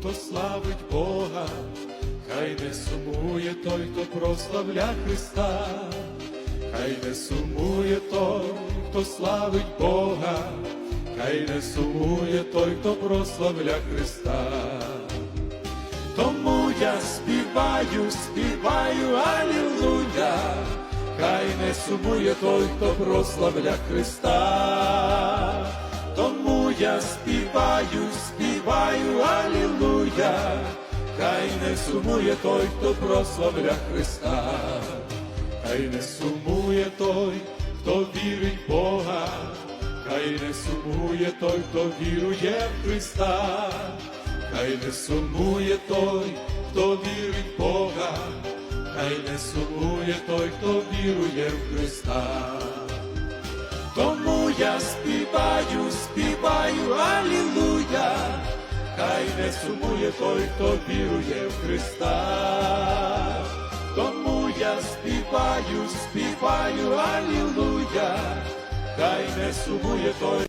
хто славить Бога, хай не сумує той, хто прославля Христа, хай не сумує той, хто славить Бога, хай не сумує той, хто прославля Христа. Тому я співаю, співаю, алілуя, хай не сумує той, хто прославля Христа. Тому я співаю, співаю, алілуя, хай не сумує той, хто прославля Христа, хай не сумує той, хто вірить Бога, хай не сумує той, хто вірує в Христа. Хай не сумує той, хто вірить Бога, хай не сумує той, хто вірує в Христа. Тому я співаю, співаю, алілуя, не сумує той, хто вірує в Христа. Тому я співаю, співаю, алілуя, хай не сумує той.